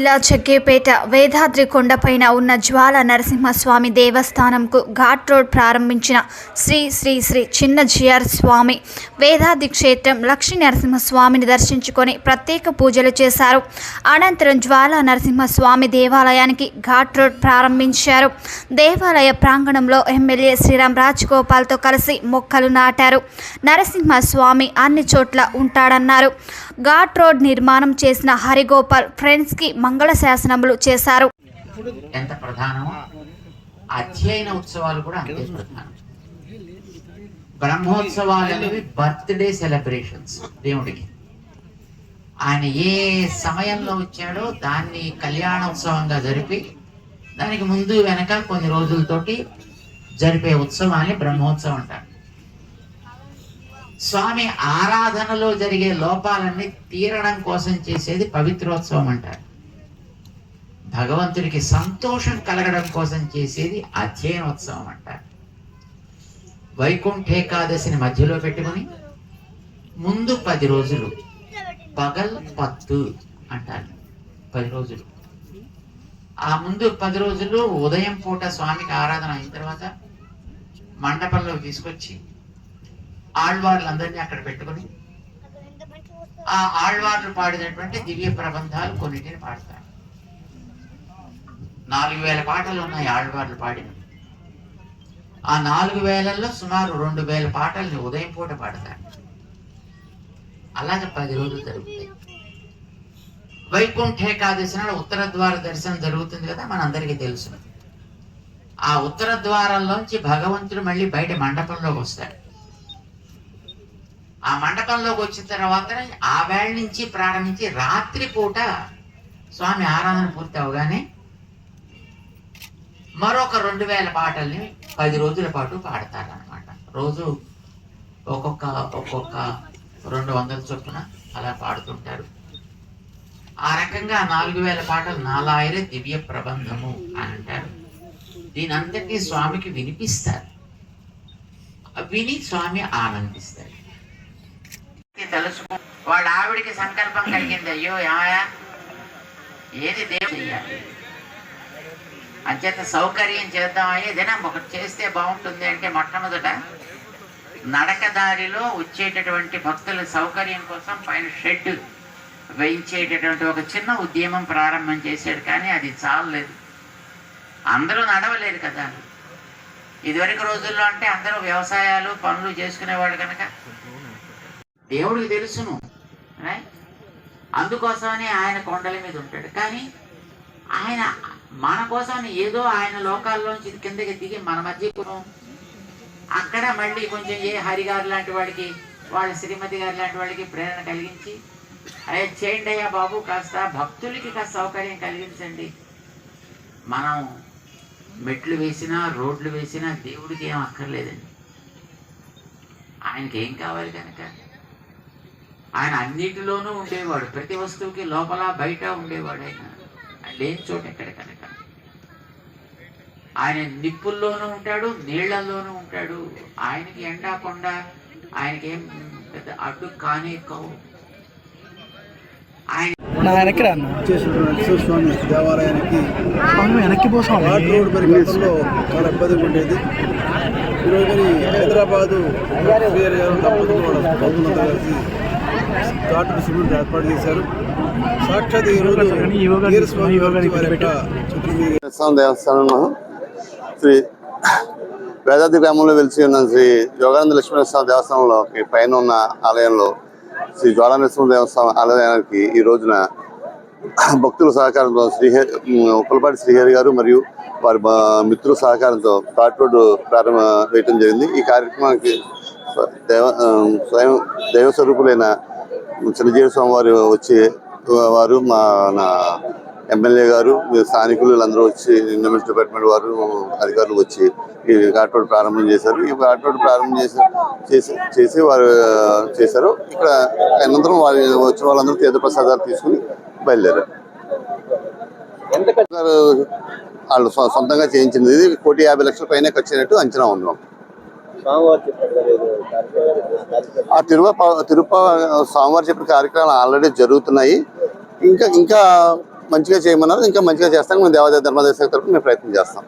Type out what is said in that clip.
జిల్లా చెక్కేపేట వేదాద్రి కొండపైన ఉన్న జ్వాల నరసింహస్వామి దేవస్థానంకు ఘాట్ రోడ్ ప్రారంభించిన శ్రీ శ్రీ శ్రీ చిన్న జిఆర్ స్వామి వేదాద్రి క్షేత్రం లక్ష్మీ నరసింహస్వామిని దర్శించుకొని ప్రత్యేక పూజలు చేశారు. అనంతరం జ్వాల నరసింహస్వామి దేవాలయానికి ఘాట్ రోడ్ ప్రారంభించారు. దేవాలయ ప్రాంగణంలో ఎమ్మెల్యే శ్రీరామ్ రాజగోపాల్తో కలిసి మొక్కలు నాటారు. నరసింహస్వామి అన్ని చోట్ల ఉంటాడన్నారు. ఘాట్ రోడ్ నిర్మాణం చేసిన హరిగోపాల్ ఫ్రెండ్స్కి మంగళ శాసనములు చేశారు. ఎంత ప్రధానమో అధ్యయన ఉత్సవాలు కూడా అంతే ప్రధానం. బ్రహ్మోత్సవాలు అనేవి బర్త్డే సెలబ్రేషన్స్ దేవుడికి. ఆయన ఏ సమయంలో వచ్చాడో దాన్ని కళ్యాణోత్సవంగా జరిపి దానికి ముందు వెనక కొన్ని రోజులతోటి జరిపే ఉత్సవాన్ని బ్రహ్మోత్సవం అంటారు. స్వామి ఆరాధనలో జరిగే లోపాలన్నీ తీరడం కోసం చేసేది పవిత్రోత్సవం అంటారు. భగవంతుడికి సంతోషం కలగడం కోసం చేసేది అధ్యయనోత్సవం అంటారు. వైకుంఠ ఏకాదశిని మధ్యలో పెట్టుకుని ముందు పది రోజులు పగల్ పత్తు అంటారు. పది రోజులు. ఆ ముందు పది రోజులు ఉదయం పూట స్వామికి ఆరాధన అయిన తర్వాత మండపంలో తీసుకొచ్చి ఆళ్వార్లందరినీ అక్కడ పెట్టుకుని ఆ ఆళ్వార్లు పాడినటువంటి దివ్య ప్రబంధాలు కొన్నిటిని పాడతారు. నాలుగు వేల పాటలు ఉన్నాయి ఆడవాళ్ళు పాడిన ఆ నాలుగు వేలల్లో సుమారు రెండు వేల పాటల్ని ఉదయం పూట పాడతారు. అలాగే పది రోజులు జరుగుతాయి. వైకుంఠ ఏకాదశి నాడు ఉత్తర ద్వార దర్శనం జరుగుతుంది కదా మనందరికీ తెలుసు. ఆ ఉత్తర ద్వారంలోంచి భగవంతుడు మళ్ళీ బయట మండపంలోకి వస్తాడు. ఆ మండపంలోకి వచ్చిన తర్వాత ఆ వేళ నుంచి ప్రారంభించి రాత్రి పూట స్వామి ఆరాధన పూర్తి అవగానే మరొక రెండు వేల పాటల్ని పది రోజుల పాటు పాడతారనమాట రోజు ఒక్కొక్క ఒక్కొక్క రెండు వందల చొప్పున అలా పాడుతుంటారు. ఆ రకంగా నాలుగు వేల పాటలు నాలాయరే దివ్య ప్రబంధము అని అంటారు దీని అందరినీ స్వామికి వినిపిస్తారు. విని స్వామి ఆనందిస్తారు. తెలుసుకో. వాళ్ళ ఆవిడికి సంకల్పం కలిగింది. అయ్యో యాయా. ఏది దేవుడు చెయ్యాలి? అంచేత సౌకర్యం చేద్దామని ఏదైనా ఒకటి చేస్తే బాగుంటుంది అంటే మొట్టమొదట నడక దారిలో వచ్చేటటువంటి భక్తుల సౌకర్యం కోసం పైన షెడ్ వేయించేటటువంటి ఒక చిన్న ఉద్యమం ప్రారంభం చేశాడు కానీ అది చాలలేదు. అందరూ నడవలేరు కదా. ఇదివరకు రోజుల్లో అంటే అందరూ వ్యవసాయాలు పనులు చేసుకునేవాడు కనుక. దేవుడికి తెలుసును అందుకోసమని ఆయన కొండల మీద ఉంటాడు. కానీ ఆయన మన కోసం ఏదో ఆయన లోకాల్లోంచి కిందకి దిగి మన మధ్య అక్కడ మళ్ళీ కొంచెం ఏ హరి గారు లాంటి వాడికి వాళ్ళ శ్రీమతి గారు లాంటి వాళ్ళకి ప్రేరణ కలిగించి అయ్యా చేయండి అయ్యా బాబు కాస్త భక్తులకి కాస్త సౌకర్యం కలిగించండి. మనం మెట్లు వేసినా రోడ్లు వేసినా దేవుడికి ఏం అక్కర్లేదండి. ఆయనకి ఏం కావాలి కనుక? ఆయన అన్నిటిలోనూ ఉండేవాడు. ప్రతి వస్తువుకి లోపల బయట ఉండేవాడు ఆయన. లేని చోట ఎక్కడ కనుక? ఆయన నిప్పుల్లోనూ ఉంటాడు నీళ్ళలోనూ ఉంటాడు. ఆయనకి ఎండా కొండ ఆయనకి ఏం పెద్ద అడ్డు కానే కావు. ఆయన నా వెనక్కి స్వామి దేవాలయానికి వెనక్కి పోసాం ఘాట్ రోడ్ మరి గతంలో చాలా ఇబ్బందిగా ఉండేది ఈరోజు మరి హైదరాబాదు వాళ్ళ కలిసి ఘాటు సిమెంట్ ఏర్పాటు చేశారు. సాక్షాత్ ఈ రోజు దేవస్థానం దేవస్థానంలో శ్రీ వేదాద్రి గ్రామంలో వెలిసి ఉన్న శ్రీ యోగానంద లక్ష్మీనరస్వామి దేవస్థానంలో పైన ఉన్న ఆలయంలో శ్రీ జ్వాలానరసింహ దేవస్థానం ఆలయానికి ఈ రోజున భక్తుల సహకారంతో శ్రీహరి ఉప్పలపాటి శ్రీహరి గారు మరియు వారి మిత్రుల సహకారంతో ఘాట్ రోడ్డు ప్రారంభ వేయటం జరిగింది. ఈ కార్యక్రమానికి దేవ స్వయం దైవ స్వరూపులైన చిన్నజీవి స్వామి వారు వచ్చి వారు మా నా ఎమ్మెల్యే గారు స్థానికులు అందరూ వచ్చి ఇన్వెస్ట్ డిపార్ట్మెంట్ వారు అధికారులు వచ్చి ఈ ఘాట్ రోడ్ ప్రారంభం చేశారు. ఈ ఘాట్ రోడ్ ప్రారంభం చేసి చేసి చేసి వారు చేశారు. ఇక్కడ అనంతరం వారి వచ్చిన వాళ్ళందరూ తీర్థ ప్రసాదాలు తీసుకుని బయలుదేరారు. గారు వాళ్ళు సొంతంగా చేయించింది ఇది. కోటి యాభై లక్షల పైన ఖర్చు అంచనా ఉంది మాకు. ఆ తిరుప తిరుప స్వామివారు చెప్పిన కార్యక్రమాలు ఆల్రెడీ జరుగుతున్నాయి. ఇంకా ఇంకా మంచిగా చేయమన్నారు ఇంకా మంచిగా చేస్తాం. మేము దేవాదాయ ధర్మాదేశ తరఫున మేము ప్రయత్నం చేస్తాం.